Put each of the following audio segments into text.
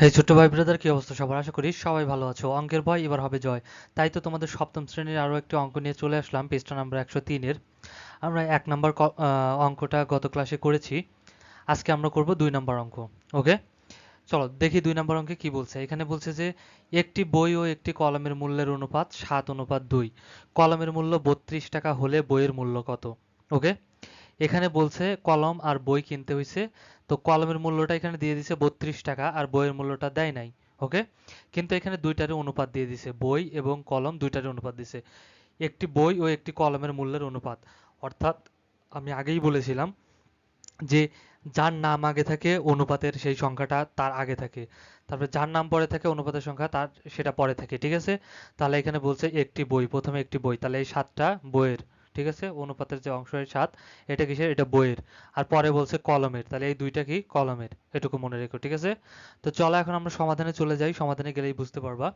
হে ছোট্ট ভাই ব্রাদার কি অবস্থা সবার? আশা করি সবাই ভালো আছো। অঙ্কের ভয়, এবার হবে জয়। তাই তো তোমাদের সপ্তম শ্রেণির আরও একটি অঙ্ক নিয়ে চলে আসলাম, পৃষ্ঠা নাম্বার একশো তিনের। আমরা এক নম্বর অঙ্কটা গত ক্লাসে করেছি। আজকে আমরা করব দুই নম্বর অঙ্ক ওকে চলো, দেখি দুই নম্বর অঙ্কে কি বলছে। এখানে বলছে যে, একটি বই ও একটি কলমের মূল্যের অনুপাত সাত অনুপাত দুই। কলমের মূল্য বত্রিশ টাকা হলে বইয়ের মূল্য কত ওকে এখানে বলছে কলম আর বই কিনতে হয়েছে তো কলমের মূল্যটা এখানে দিয়ে দিছে বত্রিশ টাকা আর বইয়ের মূল্যটা দেয় নাই, ওকে? কিন্তু এখানে দুইটারই অনুপাত দিয়ে দিছে, বই এবং কলম দুইটারই অনুপাত দিছে। একটি বই ও একটি কলমের মূল্যের অনুপাত। অর্থাৎ আমি আগেই বলেছিলাম যে যার নাম আগে থাকে অনুপাতের সেই সংখ্যাটা তার আগে থাকে। তারপরে যার নাম পরে থাকে অনুপাতের সংখ্যা তার সেটা পরে থাকে, ঠিক আছে? তাহলে এখানে বলছে একটি বই, প্রথমে একটি বই, তাহলে এই সাতটা বইয়ের ঠিক আছে? অনুপাতের যে অংশ এই সাত, এটা কিসের? এটা বইয়ের। আর পরে বলছে কলমের। তাহলে এই দুইটা কি? কলমের। এটুকু মনে রেখো, ঠিক আছে? তো চলো এখন আমরা সমাধানে চলে যাই। সমাধানে গেলেই বুঝতে পারবা।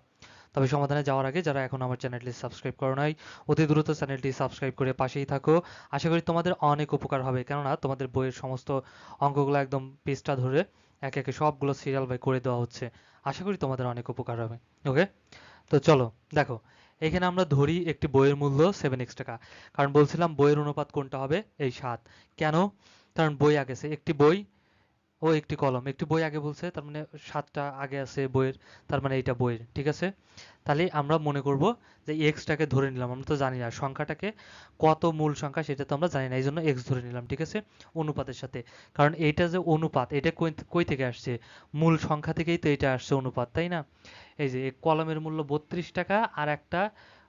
তবে সমাধানে যাওয়ার আগে যারা এখন আমার চ্যানেলটি সাবস্ক্রাইব করো নাই, অতি দ্রুত চ্যানেলটি সাবস্ক্রাইব করে পাশেই থাকো। আশা করি তোমাদের অনেক উপকার হবে। কেননা তোমাদের বইয়ের সমস্ত অঙ্কগুলো একদম পেজটা ধরে একে একে সবগুলো সিরিয়াল বাই করে দেওয়া হচ্ছে। আশা করি তোমাদের অনেক উপকার হবে। ওকে তো চলো, দেখো। এখানে আমরা ধরি একটি বইয়ের মূল্য সেভেন এক্স টাকা। কারণ বলছিলাম বইয়ের অনুপাত কোনটা হবে? এই সাত। কেন? কারণ বই আগেছে একটি বই ও একটি কলম, একটি বই আগে বলছে, তার মানে সাতটা আগে আছে বইয়ের, তার মানে এইটা বইয়ের, ঠিক আছে? তাহলে আমরা মনে করব যে এক্সটাকে ধরে নিলাম, আমরা তো জানি না, সংখ্যাটাকে কত মূল সংখ্যা সেটা তো আমরা জানি না এই জন্য এক্স ধরে নিলাম, ঠিক আছে? অনুপাতের সাথে, কারণ এইটা যে অনুপাত, এটা কই থেকে আসছে? মূল সংখ্যা থেকেই তো এটা আসছে অনুপাত, তাই না? এই যে কলমের মূল্য বত্রিশ টাকা আর একটা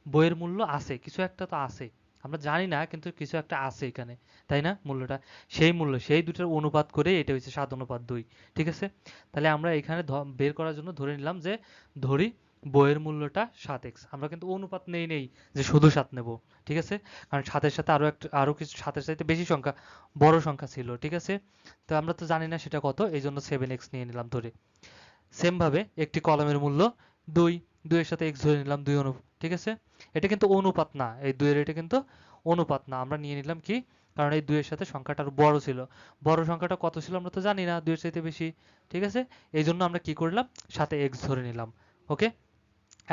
বইয়ের মূল্য আছে, কিছু একটা তো আছে আমরা জানি না, কিন্তু কিছু একটা আছে এখানে, তাই না মূল্যটা? সেই মূল্য, সেই দুটোর অনুপাত করে এটা হচ্ছে সাত অনুপাত দুই, ঠিক আছে? তাহলে আমরা এখানে বের করার জন্য ধরে নিলাম যে, ধরি বইয়ের মূল্যটা সাত এক্স। আমরা কিন্তু অনুপাত নেই নেই যে শুধু সাত নেব, ঠিক আছে? কারণ সাতের সাথে আরও একটা, আরও কিছু, সাতের সাথে বেশি সংখ্যা, বড় সংখ্যা ছিল, ঠিক আছে? তো আমরা তো জানি না সেটা কত এই জন্য সেভেন এক্স নিয়ে নিলাম ধরে। সেম ভাবে একটি কলমের মূল্য দুই, দুইয়ের সাথে এক্স ধরে নিলাম দুই অনু ঠিক আছে? এটা কিন্তু অনুপাত না, এই দুইয়ের এটা কিন্তু অনুপাত না। আমরা নিয়ে নিলাম কি? কারণ এই দুইয়ের সাথে সংখ্যাটা আরও বড় ছিল। বড় সংখ্যাটা কত ছিল আমরা তো জানি না, দুইয়ের চাইতে বেশি, ঠিক আছে? এই জন্য আমরা কি করলাম? সাথে এক্স ধরে নিলাম ওকে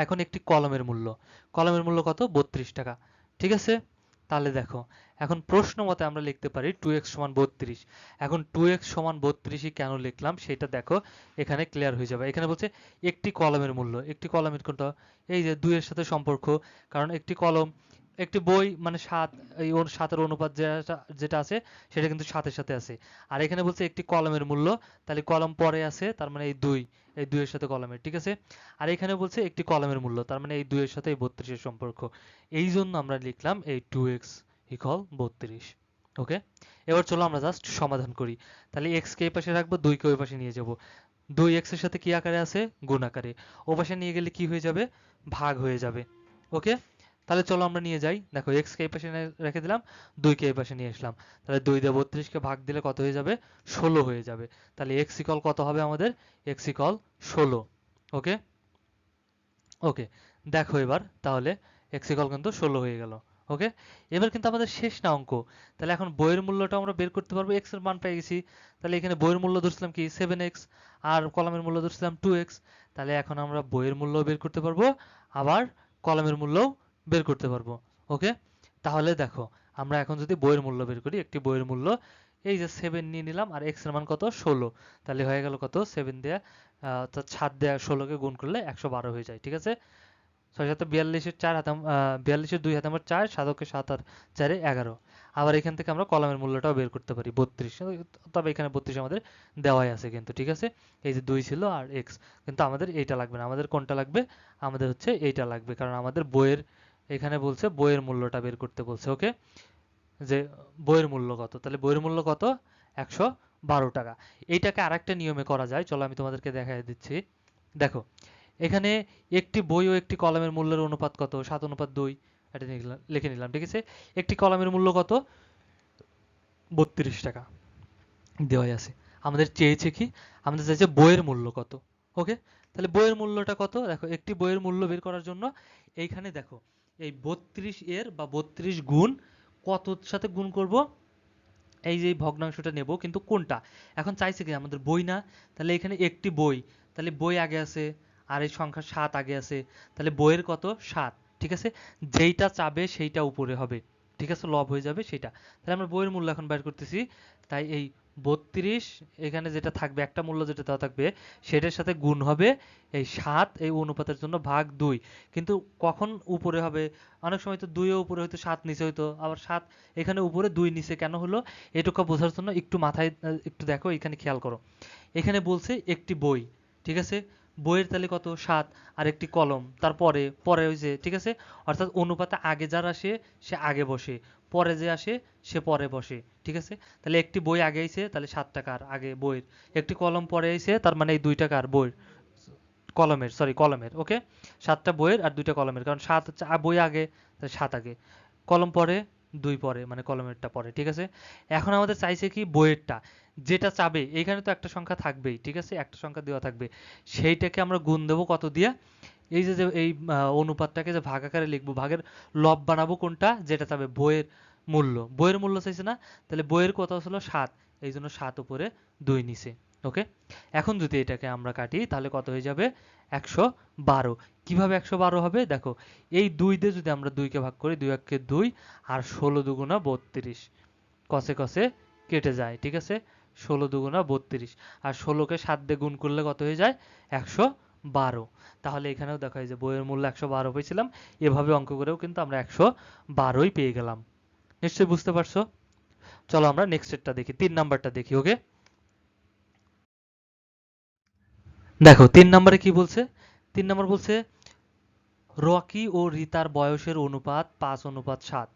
এখন একটি কলমের মূল্য। কলমের মূল্য কত? বত্রিশ টাকা, ঠিক আছে? তাহলে দেখো, এখন প্রশ্ন মতে আমরা লিখতে পারি টু এক্স সমান বত্রিশ। এখন টু এক্স সমান বত্রিশই কেন লিখলাম? সেটা দেখো, এখানে ক্লিয়ার হয়ে যাবে। এখানে বলছে একটি কলমের মূল্য। একটি কলমের কোনটা? এই যে দুইয়ের সাথে সম্পর্ক। কারণ একটি কলম একটি বই মানে সাত, এই সাতের অনুপাত যেটা আছে, সেটা কিন্তু সাতের সাথে আছে। আর এখানে বলছে একটি কলমের মূল্য, তাহলে কলম পরে আছে, তার মানে এই দুই, এই দুইয়ের সাথে কলমের, ঠিক আছে? আর এখানে বলছে একটি কলমের মূল্য, তার মানে এই দুইয়ের সাথে এই বত্রিশের সম্পর্ক। এই জন্য আমরা লিখলাম এই টু এক্স ইকল বত্রিশ, ওকে? এবার চলো আমরা জাস্ট সমাধান করি। তাহলে এক্স কে এই পাশে রাখব দুইকে ওই পাশে নিয়ে যাব। দুই এক্সের সাথে কি আকারে আছে? গুণ আকারে। ও পাশে নিয়ে গেলে কি হয়ে যাবে? ভাগ হয়ে যাবে, ওকে? তাহলে চলো আমরা নিয়ে যাই। দেখো এক্স কে পাশে রেখে দিলাম, দুই কে পাশে নিয়ে আসলাম। তাহলে দুই দিয়ে বত্রিশকে ভাগ দিলে কত হয়ে যাবে? ষোলো হয়ে যাবে। তাহলে এক্স ইকল কত হবে আমাদের? এক্স ইকল ষোলো। ওকে? ওকে, দেখো এবার, তাহলে এক্স ইকল কিন্তু ষোলো হয়ে গেল। ওকে? এবার কিন্তু আমাদের শেষ না অঙ্ক। তাহলে এখন বইয়ের মূল্যটা আমরা বের করতে পারব এক্সের মান পেয়ে গেছি। তাহলে এখানে বইয়ের মূল্য ধরছিলাম কি? সেভেন এক্স আর কলমের মূল্য ধরছিলাম টু এক্স তাহলে এখন আমরা বইয়ের মূল্য বের করতে পারব, আবার কলমের মূল্যও বের করতে পারব ওকে তাহলে দেখো, আমরা এখন যদি বইয়ের মূল্য বের করি, একটি বইয়ের মূল্য, এই যে সেভেন নিয়ে নিলাম, আর এক্সের মান কত? ষোলো। তাহলে হয়ে গেল কত? সেভেন দেয়া অর্থাৎ সাত দেয়া ষোলোকে গুণ করলে একশো বারো হয়ে যায়, ঠিক আছে? ছয় সাথে বিয়াল্লিশের চার হাতাম বিয়াল্লিশের দুই হাতামের চার, সাতকে সাত আর চারে এগারো। আবার এখান থেকে আমরা কলমের মূল্যটাও বের করতে পারি, বত্রিশ। তবে এখানে বত্রিশ আমাদের দেওয়াই আছে কিন্তু, ঠিক আছে? এই যে দুই ছিল আর এক্স কিন্তু আমাদের এইটা লাগবে না। আমাদের কোনটা লাগবে? আমাদের হচ্ছে এইটা লাগবে, কারণ আমাদের বইয়ের এখানে বলছে বইয়ের মূল্যটা বের করতে বলছে ওকে যে বইয়ের মূল্য কত? তাহলে বইয়ের মূল্য কত? একশো বারো টাকা। এইটাকে আরেকটা নিয়মে করা যায়। চলো আমি তোমাদেরকে দেখাই দিচ্ছি। দেখো, এখানে একটি বই ও একটি কলমের মূল্যের অনুপাত কত? সাত অনুপাত দুই। এটা লিখে নিলাম, ঠিক আছে? একটি কলমের মূল্য কত? বত্রিশ টাকা। দেওয়াই আছে। আমাদের চেয়েছে কি? আমাদের চাইছে বইয়ের মূল্য কত ওকে তাহলে বইয়ের মূল্যটা কত? দেখো, একটি বইয়ের মূল্য বের করার জন্য এইখানে দেখো এই বত্রিশ এর বা বত্রিশ গুণ কতর সাথে গুণ করব? এই যে ভগ্নাংশটা নেব, কিন্তু কোনটা? এখন চাইছে কি আমাদের বই না? তাহলে এখানে একটি বই। তাহলে বই আগে আছে, আর এই সংখ্যা সাত আগে আছে। তাহলে বইয়ের কত? সাত, ঠিক আছে? যেইটা চাবে সেইটা উপরে হবে। ঠিক আছে? লব হয়ে যাবে সেটা তাহলে আমরা বইয়ের মূল্য এখন বের করতেছি। তাই এই বত্রিশ, এখানে যেটা থাকবে, একটা মূল্য যেটা দেওয়া থাকবে, সেটার সাথে গুণ হবে এই সাত, এই অনুপাতের জন্য ভাগ দুই। কিন্তু কখন উপরে হবে? অনেক সময় তো দুইও উপরে হয়তো, সাত নিচে হয়তো, আবার সাত এখানে উপরে, দুই নিচে কেন হলো? এটুকু বোঝার জন্য একটু মাথায়, একটু দেখো, এখানে খেয়াল করো। এখানে বলছে একটি বই, ঠিক আছে? বইয়ের তাহলে কত? সাত। আর একটি কলম, তারপরে, পরে ওই যে, ঠিক আছে? অর্থাৎ অনুপাতে আগে যার আসে, সে আগে বসে। পরে যে আসে, সে পরে বসে, ঠিক আছে? তাহলে একটি বই আগে আইছে, তাহলে সাত টাকার আগে বইয়ের। একটি কলম পরে আইছে, তার মানে এই দুই টাকার বইয়ের। কলমের সরি কলমের ওকে সাতটা বইয়ের আর দুইটা কলমের, কারণ সাত বই আগে, তাহলে সাত আগে। কলম পরে, দুই পরে মানে কলমেরটা পরে, ঠিক আছে? এখন আমাদের চাইছে কি বইয়েরটা। যেটা চাবে, এইখানে তো একটা সংখ্যা থাকবেই, ঠিক আছে? একটা সংখ্যা দেওয়া থাকবে। সেইটাকে আমরা গুণ দেবো কত দিয়া? এই যে এই অনুপাতটাকে যে ভাগ আকারে লিখব, ভাগের লব বানাবো কোনটা? যেটা চাবে বইয়ের মূল্য। বইয়ের মূল্য চাইছে না? তাহলে বইয়ের কত ছিল সাত। এই জন্য সাত উপরে দুই নিচে। ওকে? এখন যদি এটাকে আমরা কাটি, তাহলে কত হয়ে যাবে? একশো বারো। কীভাবে একশো বারো হবে? দেখো, এই দুই দিয়ে যদি আমরা দুইকে ভাগ করি, দুই একে দুই, আর ষোলো দুগুণা বত্রিশ। কষে কষে কেটে যায়, ঠিক আছে? ষোলো দুগুণা বত্রিশ। আর ষোলোকে সাত দিয়ে গুণ করলে কত হয়ে যায়? একশো বারো। তাহলে এখানেও দেখা যায় যে বইয়ের মূল্য একশো বারো পেয়েছিলাম। এভাবে অঙ্ক করেও কিন্তু আমরা একশো বারোই পেয়ে গেলাম। নিশ্চয়ই বুঝতে পারছ? চলো আমরা নেক্সটেরটা দেখি। তিন নাম্বারটা দেখি ওকে দেখো, তিন নম্বরে কি বলছে? তিন নম্বর বলছে, রকি ও রিতার বয়সের অনুপাত পাঁচ, অনুপাত সাত।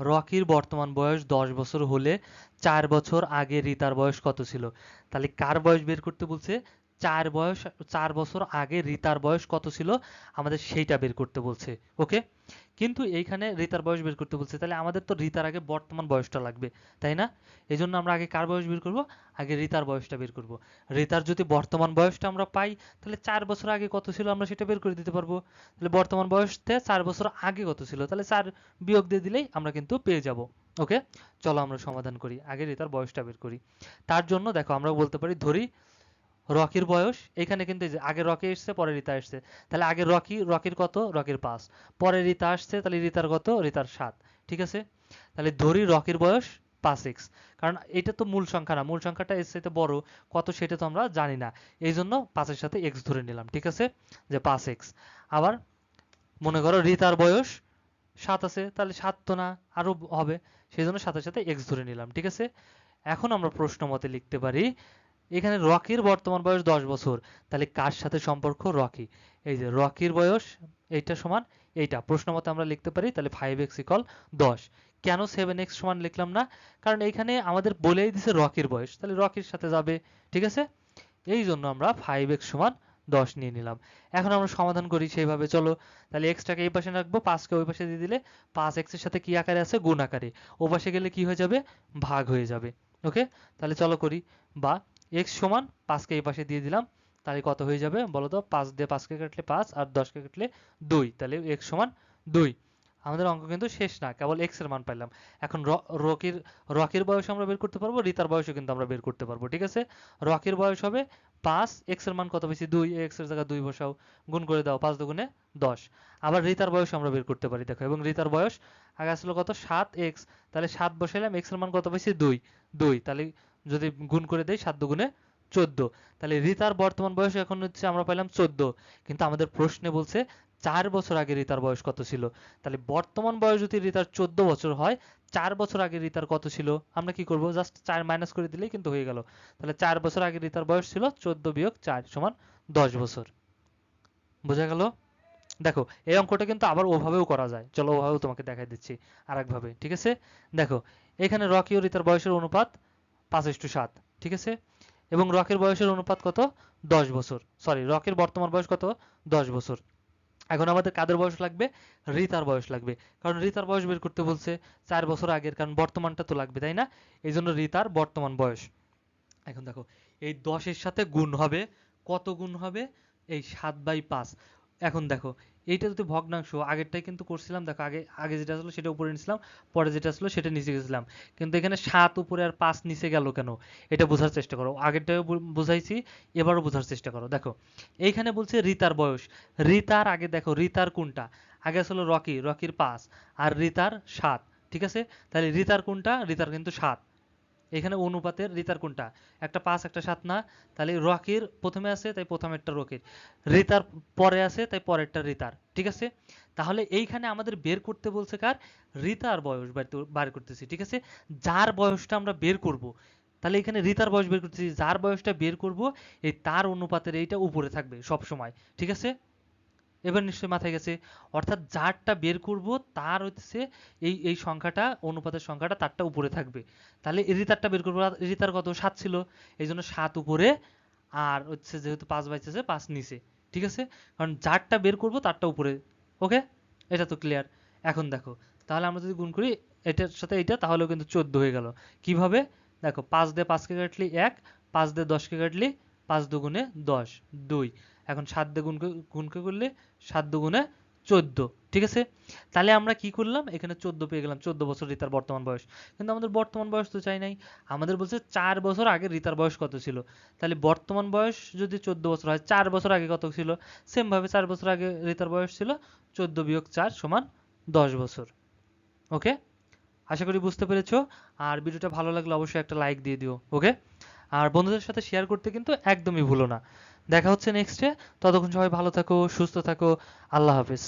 রকির বর্তমান বয়স দশ বছর হলে চার বছর আগে রিতার বয়স কত ছিল? তাহলে কার বয়স বের করতে বলছে? চার বয়স, চার বছর আগে রিতার বয়স কত ছিল? আমাদের সেইটা বের করতে বলছে ওকে কিন্তু এইখানে রিতার বয়স বের করতে বলছে, তাহলে আমাদের তো রিতার আগে বর্তমান বয়সটা লাগবে, তাই না? এই জন্য আমরা আগে কার বয়স বের করব? আগে রিতার বয়সটা বের করব। রিতার যদি বর্তমান বয়সটা আমরা পাই, তাহলে চার বছর আগে কত ছিল আমরা সেটা বের করে দিতে পারব? তাহলে বর্তমান বয়সতে চার বছর আগে কত ছিল? তাহলে চার বিয়োগ দিয়ে দিলেই আমরা কিন্তু পেয়ে যাব ওকে চলো আমরা সমাধান করি, আগে রিতার বয়সটা বের করি। তার জন্য দেখো আমরা বলতে পারি, ধরি রকির বয়স, এখানে কিন্তু আগে রকি এসছে, পরে রিতা এসছে। তাহলে আগে রকি, রকির কত? রকির পাঁচ। পরে রিতা আসছে, তাহলে রিতার কত? রিতার সাত। ঠিক আছে? তাহলে ধরি রকির বয়স পাঁচ এক্স। কারণ এটা তো মূল সংখ্যা না। মূল সংখ্যাটা এর সাথে বড়। কত সেটা তো আমরা জানি না। এই জন্য পাঁচের সাথে এক্স ধরে নিলাম, ঠিক আছে? যে পাঁচ এক্স। আবার মনে করো রিতার বয়স সাত আছে, তাহলে সাত তো না, আরও হবে। সেই জন্য সাথে সাথে এক্স ধরে নিলাম, ঠিক আছে? এখন আমরা প্রশ্ন মতে লিখতে পারি এখানে রকির বর্তমান বয়স দশ বছর। তাহলে কার সাথে সম্পর্ক? রকি। এই যে রকির বয়স, এইটা সমান এইটা। প্রশ্ন মতে আমরা লিখতে পারি, তাহলে ফাইভ এক্স ইকল দশ। কেন সেভেন এক্স সমান লিখলাম না? কারণ এখানে আমাদের বলেই দিছে রকির বয়স। তাহলে রকির সাথে যাবে, ঠিক আছে? এই জন্য আমরা ফাইভ এক্স সমান দশ নিয়ে নিলাম। এখন আমরা সমাধান করি সেইভাবে, চলো। তাহলে এক্সটাকে এই পাশে রাখব পাঁচকে ওই পাশে দিয়ে দিলে পাঁচ এক্সের সাথে কি আকারে আছে? গুণ আকারে। ও পাশে গেলে কি হয়ে যাবে? ভাগ হয়ে যাবে। ওকে তাহলে চলো করি। বা এক্স সমান পাঁচকে এই পাশে দিয়ে দিলাম, তাহলে কত হয়ে যাবে বলো তো? পাঁচ দিয়ে পাঁচকে কাটলে পাঁচ আর দশকে কাটলে দুই, তাহলে এক্স সমান দুই। আমাদের অঙ্ক কিন্তু শেষ না, কেবল এক্সের মান পাইলাম। এখন রকির রকির বয়স আমরা বের করতে পারব, রিতার বয়সও কিন্তু আমরা বের করতে পারব, ঠিক আছে? রকির বয়স হবে পাঁচ এক্সের মান কত বেশি দুই এক্সের জায়গায় দুই বসাও, গুণ করে দাও, পাঁচ দুগুণে দশ। আবার রিতার বয়স আমরা বের করতে পারি, দেখো, এবং রিতার বয়স আগে আসলো কত? সাত এক্স তাহলে সাত বসাইলাম এক্সের মান কত বেশি দুই দুই, তাহলে যদি গুণ করে দেই সাত দুগুণে চোদ্দ। তাহলে রিতার বর্তমান বয়স এখন হচ্ছে আমরা পাইলাম চোদ্দ। কিন্তু আমাদের প্রশ্নে বলছে চার বছর আগে রিতার বয়স কত ছিল? তাহলে বর্তমান বয়স যদি রিতার চোদ্দ বছর হয়, চার বছর আগে রিতার কত ছিল? আমরা কি করব? জাস্ট চার মাইনাস করে দিলেই কিন্তু হয়ে গেল। তাহলে চার বছর আগে রিতার বয়স ছিল চোদ্দ বিয়োগ চার সমান দশ বছর। বোঝা গেল? দেখো, এই অঙ্কটা কিন্তু আবার ওভাবেও করা যায়। চলো ওভাবেও তোমাকে দেখাই দিচ্ছি আরেকভাবে, ঠিক আছে? দেখো, এখানে রকি ও রিতার বয়সের অনুপাত পাঁচ ইস্টু সাত, ঠিক আছে? এবং রকের বয়সের অনুপাত কত? দশ বছর। সরি রকের বর্তমান বয়স কত? দশ বছর। এখন আমাদের কাদের বয়স লাগবে? রিতার বয়স লাগবে। কারণ রিতার বয়স বের করতে বলছে চার বছর আগের, কারণ বর্তমানটা তো লাগবে, তাই না? এই জন্য রিতার বর্তমান বয়স। এখন দেখো, এই দশের সাথে গুণ হবে। কত গুণ হবে? এই সাত বাই পাঁচ। এখন দেখো, এইটা যদি ভগ্নাংশ, আগেরটাই কিন্তু করছিলাম, দেখো আগে আগে যেটা ছিল সেটা উপরে নিয়েছিলাম, পরে যেটা ছিল সেটা নিচে গেছিলাম। কিন্তু এখানে সাত উপরে আর পাঁচ নিচে গেল কেন? এটা বোঝার চেষ্টা করো। আগেরটাও বুঝাইছি, এবারও বোঝার চেষ্টা করো। দেখো, এইখানে বলছে রিতার বয়স। রিতার আগে দেখো, রিতার কোনটা? আগে ছিল রকি, রকির পাঁচ, আর রিতার সাত, ঠিক আছে? তাহলে রিতার কোনটা? রিতার কিন্তু সাত। এখানে অনুপাতের রিতার কোনটা? একটা পাঁচ, একটা সাত না? তাহলে রকির প্রথমে আছে, তাই প্রথমেরটা রকির। রিতার পরে আছে, তাই পরেরটা রিতার, ঠিক আছে? তাহলে এইখানে আমাদের বের করতে বলছে কার? রিতার বয়স বের করতেছি, ঠিক আছে? যার বয়সটা আমরা বের করব, তাহলে এখানে রিতার বয়স বের করতেছি, যার বয়সটা বের করব, এই তার অনুপাতের এইটা উপরে থাকবে সব সময় ঠিক আছে? এবার নিশ্চয়ই মাথায় গেছে। অর্থাৎ যারটা বের করব, তার হচ্ছে এই এই সংখ্যাটা, অনুপাতের সংখ্যাটা তারটা উপরে থাকবে। তাহলে রিতারটা বের করব রিতার কত? সাত ছিল। এই জন্য সাত উপরে, আর হচ্ছে যেহেতু পাঁচ বাইতেছে, পাঁচ নিচে। ঠিক আছে? কারণ যারটা বের করব, তারটা উপরে। ওকে? এটা তো ক্লিয়ার এখন দেখো, তাহলে আমরা যদি গুণ করি, এটার সাথে এটা তাহলেও কিন্তু চোদ্দ হয়ে গেল। কীভাবে? দেখো, পাঁচ দিয়ে পাঁচকে কাটলি এক, পাঁচ দিয়ে দশকে কাটলি পাঁচ দুগুণে দশ, দুই। এখন সাত দিয়ে গুণকে গুণকে করলে সাত দুগুণে চোদ্দ, ঠিক আছে? তাহলে আমরা কি করলাম? এখানে চোদ্দ পেয়ে গেলাম। চোদ্দ বছর রিতার বর্তমান বয়স। কিন্তু আমাদের বর্তমান বয়স তো চাই নাই। আমাদের বলছে চার বছর আগে রিতার বয়স কত ছিল? তাহলে বর্তমান বয়স যদি চোদ্দ বছর হয়, চার বছর আগে কত ছিল? সেম ভাবে চার বছর আগে রিতার বয়স ছিল, চোদ্দ বিয়োগ চার সমান দশ বছর। ওকে আশা করি বুঝতে পেরেছ। আর ভিডিওটা ভালো লাগলে অবশ্যই একটা লাইক দিয়ে দিও। ওকে আর বন্ধুদের সাথে শেয়ার করতে কিন্তু একদমই ভুলো না। দেখা হচ্ছে নেক্সটে ততক্ষণ সবাই ভালো থাকো সুস্থ থাকো। আল্লাহ হাফেজ।